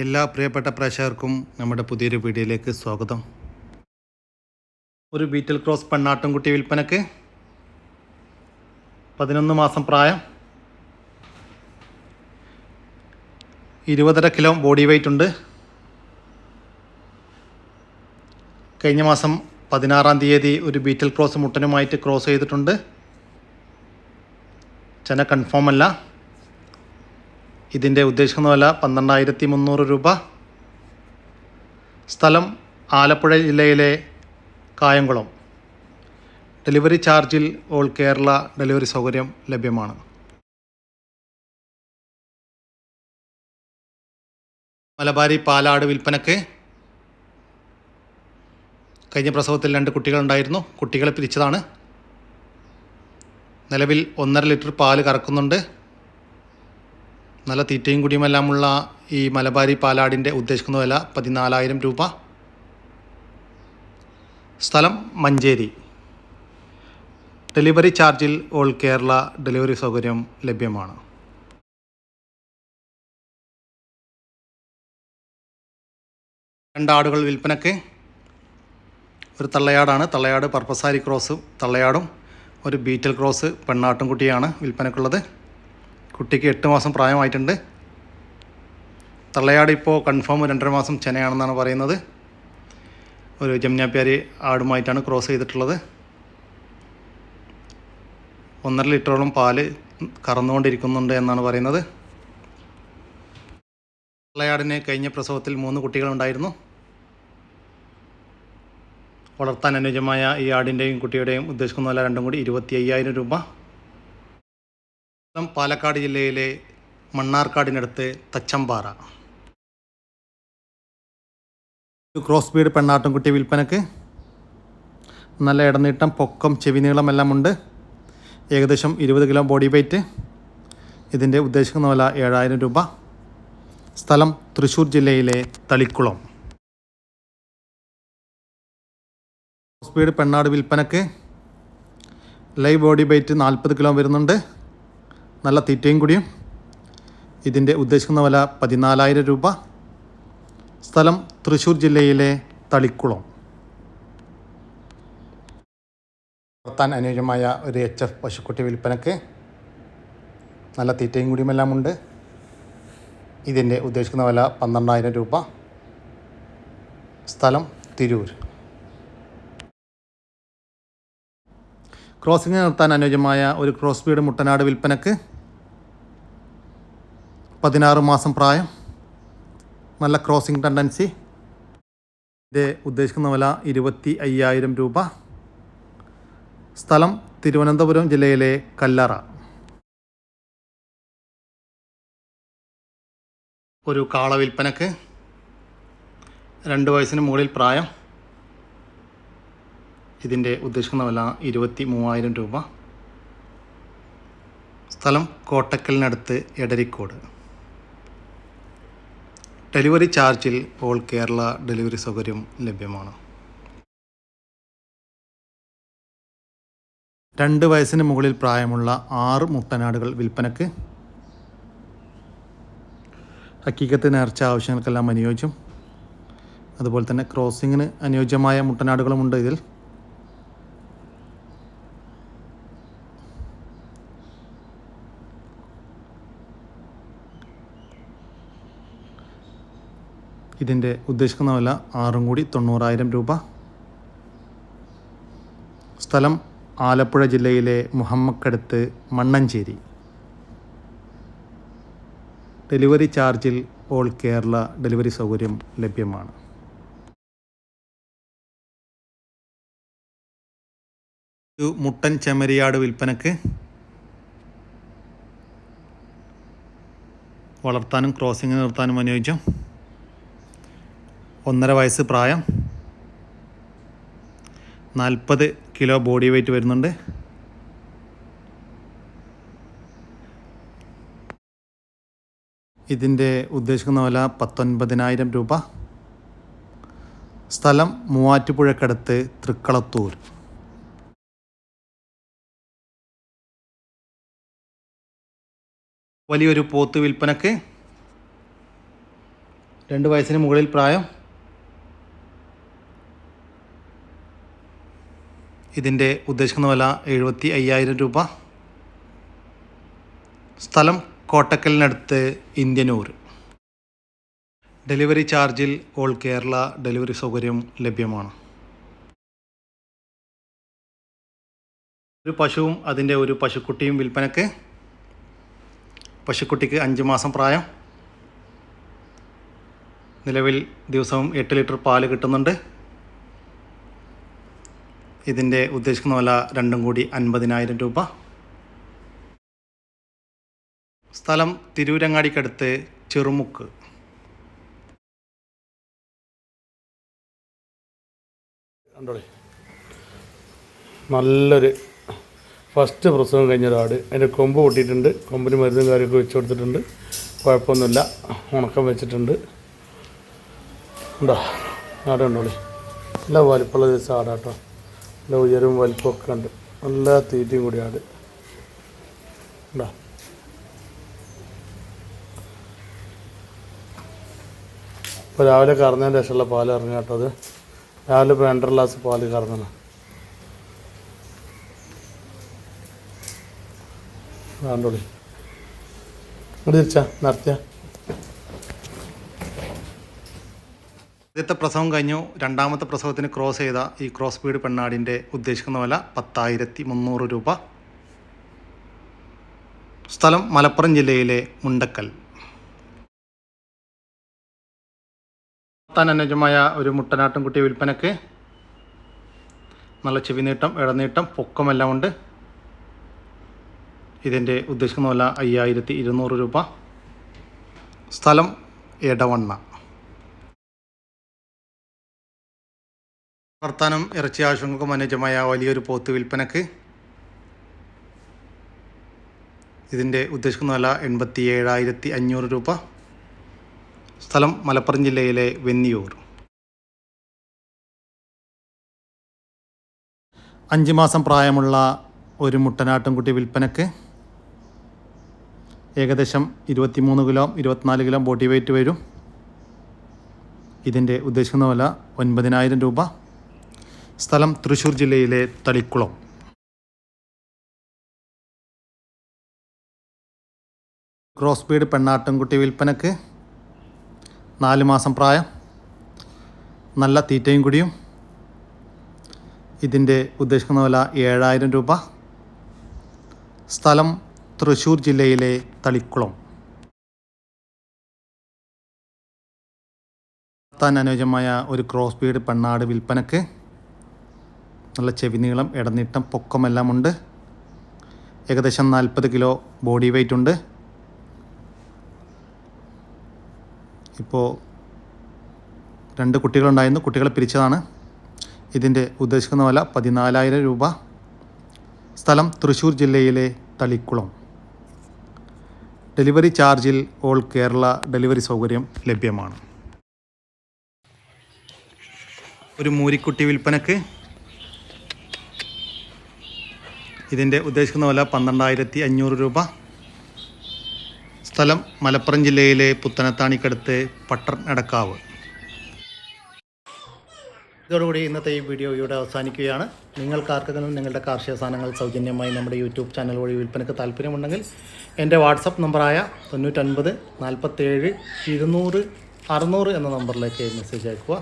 എല്ലാ പ്രിയപ്പെട്ട പ്രേക്ഷകർക്കും നമ്മുടെ പുതിയൊരു വീഡിയോയിലേക്ക് സ്വാഗതം. ഒരു ബീറ്റൽ ക്രോസ് പെണ്ണാട്ടുംകുട്ടി വിൽപ്പനക്ക് പതിനൊന്ന് മാസം പ്രായം. ഇരുപതര കിലോ ബോഡി വെയിറ്റ് ഉണ്ട്. കഴിഞ്ഞ മാസം പതിനാറാം തീയതി ഒരു ബീറ്റൽ ക്രോസ് മുട്ടനുമായിട്ട് ക്രോസ് ചെയ്തിട്ടുണ്ട്. ചെന കൺഫേം അല്ല. ഇതിന്റെ ഉദ്ദേശിക്കുന്ന വില പന്ത്രണ്ടായിരത്തി മുന്നൂറ് രൂപ. സ്ഥലം ആലപ്പുഴ ജില്ലയിലെ കായംകുളം. ഡെലിവറി ചാർജിൽ ഓൾ കേരള ഡെലിവറി സൗകര്യം ലഭ്യമാണ്. മലബാരി പാലാട് വിൽപ്പനക്ക് കഴിഞ്ഞ പ്രസവത്തിൽ രണ്ട് കുട്ടികളുണ്ടായിരുന്നു. കുട്ടികളെ പിരിച്ചതാണ്. നിലവിൽ ഒന്നര ലിറ്റർ പാൽ കറക്കുന്നുണ്ട്. നല്ല തീറ്റയും കുടിയുമെല്ലാമുള്ള ഈ മലബാരി പാലാടിന്റെ ഉദ്ദേശിക്കുന്ന വില പതിനാലായിരം രൂപ. സ്ഥലം മഞ്ചേരി. ഡെലിവറി ചാർജിൽ ഓൾ കേരള ഡെലിവറി സൗകര്യം ലഭ്യമാണ്. രണ്ടാടുകൾ വിൽപ്പനക്ക് ഒരു തള്ളയാടാണ്. തള്ളയാട് പർപ്പസാരി ക്രോസ് തള്ളയാടും ഒരു ബീറ്റൽ ക്രോസ് പെണ്ണാട്ടും കുട്ടിയാണ് വിൽപ്പനക്കുള്ളത് കുട്ടിക്ക് എട്ട് മാസം പ്രായമായിട്ടുണ്ട്. തള്ളയാട് ഇപ്പോൾ കൺഫേം രണ്ടര മാസം ചെനയാണെന്നാണ് പറയുന്നത്. ഒരു ജമുനാപ്യാരി ആടുമായിട്ടാണ് ക്രോസ് ചെയ്തിട്ടുള്ളത്. ഒന്നര ലിറ്ററോളം പാൽ കറന്നുകൊണ്ടിരിക്കുന്നുണ്ട് എന്നാണ് പറയുന്നത്. തള്ളയാടിന് കഴിഞ്ഞ പ്രസവത്തിൽ മൂന്ന് കുട്ടികളുണ്ടായിരുന്നു. വളർത്താൻ അനുയോജ്യമായ ഈ ആടിന്റെയും കുട്ടിയുടെയും ഉദ്ദേശിക്കുന്ന വില രണ്ടും കൂടി ഇരുപത്തി അയ്യായിരം രൂപ. പാലക്കാട് ജില്ലയിലെ മണ്ണാർക്കാടിനടുത്ത് തച്ചമ്പാറ. ക്രോസ് ബീഡ് പെണ്ണാട്ടുംകുട്ടി വിൽപ്പനക്ക്. നല്ല ഇടനീട്ടം പൊക്കം ചെവി നീളം എല്ലാം ഉണ്ട്. ഏകദേശം ഇരുപത് കിലോ ബോഡി വെയ്റ്റ് ഇതിന്റെ ഉദ്ദേശിക്കുന്ന വില ഏഴായിരം രൂപ. സ്ഥലം തൃശ്ശൂർ ജില്ലയിലെ തളിക്കുളം. ബീഡ് പെണ്ണാട് വിൽപ്പനക്ക്. ലൈവ് ബോഡി വെയ്റ്റ് നാൽപ്പത് കിലോ വരുന്നുണ്ട്. നല്ല തീറ്റയും കൂടിയും. ഇതിന്റെ ഉദ്ദേശിക്കുന്ന വില പതിനാലായിരം രൂപ. സ്ഥലം തൃശ്ശൂർ ജില്ലയിലെ തളിക്കുളം. വളർത്താൻ അനുയോജ്യമായ ഒരു എച്ച് എഫ് പശുക്കുട്ടി വിൽപ്പനക്ക് നല്ല തീറ്റയും കൂടിയുമെല്ലാം ഉണ്ട് ഇതിന്റെ ഉദ്ദേശിക്കുന്ന വില പന്ത്രണ്ടായിരം രൂപ. സ്ഥലം തിരൂർ. ക്രോസിംഗ് നിർത്താൻ അനുയോജ്യമായ ഒരു ക്രോസ് ബീഡ് മുട്ടനാട് വിൽപ്പനക്ക് പതിനാറ് മാസം പ്രായം. നല്ല ക്രോസിംഗ് ടെൻഡൻസി ഇതിന്റെ ഉദ്ദേശിക്കുന്ന വില ഇരുപത്തി അയ്യായിരം രൂപ. സ്ഥലം തിരുവനന്തപുരം ജില്ലയിലെ കല്ലറ. ഒരു കാള വിൽപ്പനക്ക് രണ്ട് വയസ്സിന് മുകളിൽ പ്രായം. ഇതിന്റെ ഉദ്ദേശിക്കുന്ന വില ഇരുപത്തി മൂവായിരം രൂപ. സ്ഥലം കോട്ടക്കലിനടുത്ത് എടരിക്കോട്. ഡെലിവറി ചാർജിൽ ഓൾ കേരള ഡെലിവറി സൗകര്യം ലഭ്യമാണ്. രണ്ട് വയസ്സിന് മുകളിൽ പ്രായമുള്ള ആറ് മുട്ടനാടുകൾ വിൽപ്പനക്ക്. ഹക്കീക്കത്ത് നേർച്ച ആവശ്യങ്ങൾക്കെല്ലാം അനുയോജ്യം. അതുപോലെ തന്നെ ക്രോസിങ്ങിന് അനുയോജ്യമായ മുട്ടനാടുകളുമുണ്ട് ഇതിൽ. ഇതിന്റെ ഉദ്ദേശിക്കുന്ന വില ആറും കൂടി തൊണ്ണൂറായിരം രൂപ. സ്ഥലം ആലപ്പുഴ ജില്ലയിലെ മുഹമ്മക്കടുത്ത് മണ്ണഞ്ചേരി. ഡെലിവറി ചാർജിൽ ഓൾ കേരള ഡെലിവറി സൗകര്യം ലഭ്യമാണ്. ഒരു മുട്ടൻ ചെമ്മരിയാട് വിൽപ്പനക്ക് വളർത്താനും ക്രോസിംഗ് നിർത്താനും അനുയോജ്യം. ഒന്നര വയസ്സ് പ്രായം. നാൽപ്പത് കിലോ ബോഡി വെയ്റ്റ് വരുന്നുണ്ട്. ഇതിന്റെ ഉദ്ദേശിക്കുന്ന വില പത്തൊൻപതിനായിരം രൂപ. സ്ഥലം മൂവാറ്റുപുഴക്കടുത്ത് തൃക്കളത്തൂർ. വലിയൊരു പോത്ത് വിൽപ്പനക്ക്. രണ്ട് വയസ്സിന് മുകളിൽ പ്രായം. ഇതിന്റെ ഉദ്ദേശിക്കുന്ന വില എഴുപത്തി അയ്യായിരം രൂപ. സ്ഥലം കോട്ടക്കലിനടുത്ത് ഇന്ത്യനൂർ. ഡെലിവറി ചാർജിൽ ഓൾ കേരള ഡെലിവറി സൗകര്യം ലഭ്യമാണ്. ഒരു പശുവും അതിന്റെ ഒരു പശുക്കുട്ടിയും വിൽപ്പനക്ക്. പശുക്കുട്ടിക്ക് അഞ്ച് മാസം പ്രായം. നിലവിൽ ദിവസവും എട്ട് ലിറ്റർ പാൽ കിട്ടുന്നുണ്ട്. ഇതിന്റെ ഉദ്ദേശിക്കുന്ന വില രണ്ടും കൂടി അൻപതിനായിരം രൂപ. സ്ഥലം തിരൂരങ്ങാടിക്കടുത്ത് ചെറുമുക്ക്. നല്ലൊരു ഫസ്റ്റ് പ്രസവം കഴിഞ്ഞ ഒരാട്. അതിന്റെ കൊമ്പ് പൊട്ടിയിട്ടുണ്ട്. കൊമ്പിന് മരുന്നും കാര്യമൊക്കെ വെച്ച് കൊടുത്തിട്ടുണ്ട്. കുഴപ്പമൊന്നുമില്ല. ഉണക്കം വെച്ചിട്ടുണ്ട്. ഉണ്ടോ? ആടുണ്ടോളി നല്ല വലിപ്പമുള്ള ദിവസം ആടാട്ടോ നല്ല ഉയരവും വലിപ്പമൊക്കെ ഉണ്ട് നല്ല തീറ്റയും കൂടിയാണ്. ഉണ്ടോ ഇപ്പോൾ രാവിലെ കറന്നതിന്റെ ശേഷമുള്ള പാൽ ഇറങ്ങി കേട്ടോ അത്. രാവിലെ ഇപ്പോൾ രണ്ടര ഗ്ലാസ് പാൽ കറങ്ങണം. വേണ്ടോളി ഇങ്ങോട്ട് തിരിച്ചാ നടത്തിയ. ആദ്യത്തെ പ്രസവം കഴിഞ്ഞു. രണ്ടാമത്തെ പ്രസവത്തിന് ക്രോസ് ചെയ്ത ഈ ക്രോസ് ബീഡ് പെണ്ണാടിന്റെ ഉദ്ദേശിക്കുന്ന വില പത്തായിരത്തി മുന്നൂറ് രൂപ. സ്ഥലം മലപ്പുറം ജില്ലയിലെ മുണ്ടക്കൽ. താൻ അനുജമായ ഒരു മുട്ടനാട്ടും കുട്ടി വിൽപ്പനക്ക് നല്ല ചെവി നീട്ടം ഇടനീട്ടം പൊക്കമെല്ലാം ഉണ്ട്. ഇതിന്റെ ഉദ്ദേശിക്കുന്ന വില അയ്യായിരത്തി ഇരുന്നൂറ് രൂപ. സ്ഥലം എടവണ്ണ. വർത്താനം ഇറച്ചി ആവശ്യങ്ങൾക്കും അനുയോജ്യമായ വലിയൊരു പോത്ത് വിൽപ്പനക്ക് ഇതിന്റെ ഉദ്ദേശിക്കുന്ന വില എൺപത്തി ഏഴായിരത്തി അഞ്ഞൂറ് രൂപ. സ്ഥലം മലപ്പുറം ജില്ലയിലെ വെന്നിയൂർ. അഞ്ച് മാസം പ്രായമുള്ള ഒരു മുട്ടനാട്ടുംകുട്ടി വിൽപ്പനക്ക് ഏകദേശം ഇരുപത്തിമൂന്ന് കിലോ ഇരുപത്തിനാല് കിലോ ബോഡി വെയിറ്റ് വരും. ഇതിന്റെ ഉദ്ദേശിക്കുന്ന വില ഒൻപതിനായിരം രൂപ. സ്ഥലം തൃശൂർ ജില്ലയിലെ തളിക്കുളം. ക്രോസ് ബീഡ് പെണ്ണാട്ടുംകുട്ടി വിൽപ്പനക്ക് നാല് മാസം പ്രായം. നല്ല തീറ്റയും കുടിയും. ഇതിന്റെ ഉദ്ദേശിക്കുന്ന വില ഏഴായിരം രൂപ. സ്ഥലം തൃശ്ശൂർ ജില്ലയിലെ തളിക്കുളം. താൻ അനുയോജ്യമായ ഒരു ക്രോസ് ബീഡ് പെണ്ണാട് വിൽപ്പനക്ക് നല്ല ചെവിനീളം ഇടനീട്ടം പൊക്കമെല്ലാം ഉണ്ട്. ഏകദേശം നാൽപ്പത് കിലോ ബോഡി വെയിറ്റ് ഉണ്ട്. ഇപ്പോൾ രണ്ട് കുട്ടികളുണ്ടായിരുന്നു. കുട്ടികളെ പിരിച്ചതാണ്. ഇതിന്റെ ഉദ്ദേശിക്കുന്ന വില പതിനാലായിരം രൂപ. സ്ഥലം തൃശ്ശൂർ ജില്ലയിലെ തളിക്കുളം. ഡെലിവറി ചാർജിൽ ഓൾ കേരള ഡെലിവറി സൗകര്യം ലഭ്യമാണ്. ഒരു മൂരിക്കുട്ടി വിൽപ്പനക്ക് ഇതിന്റെ ഉദ്ദേശിക്കുന്ന വില പന്ത്രണ്ടായിരത്തി അഞ്ഞൂറ് രൂപ. സ്ഥലം മലപ്പുറം ജില്ലയിലെ പുത്തനത്താണിക്കടുത്ത് പട്ടർ നടക്കാവ് ഇതോടുകൂടി ഇന്നത്തെ ഈ വീഡിയോ ഇവിടെ അവസാനിക്കുകയാണ്. നിങ്ങൾക്ക് ആർക്കെങ്കിലും നിങ്ങളുടെ കാർഷിക സാധനങ്ങൾ സൗജന്യമായി നമ്മുടെ യൂട്യൂബ് ചാനൽ വഴി വിൽപ്പനയ്ക്ക് താല്പര്യമുണ്ടെങ്കിൽ എന്റെ വാട്സപ്പ് നമ്പറായ തൊണ്ണൂറ്റൊൻപത് നാൽപ്പത്തേഴ് ഇരുന്നൂറ് അറുന്നൂറ് എന്ന നമ്പറിലേക്ക് മെസ്സേജ് അയക്കുക.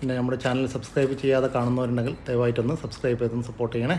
പിന്നെ നമ്മുടെ ചാനൽ സബ്സ്ക്രൈബ് ചെയ്യാതെ കാണുന്നവരുണ്ടെങ്കിൽ ദയവായിട്ടൊന്ന് സബ്സ്ക്രൈബ് ചെയ്തൊന്ന് സപ്പോർട്ട് ചെയ്യണേ.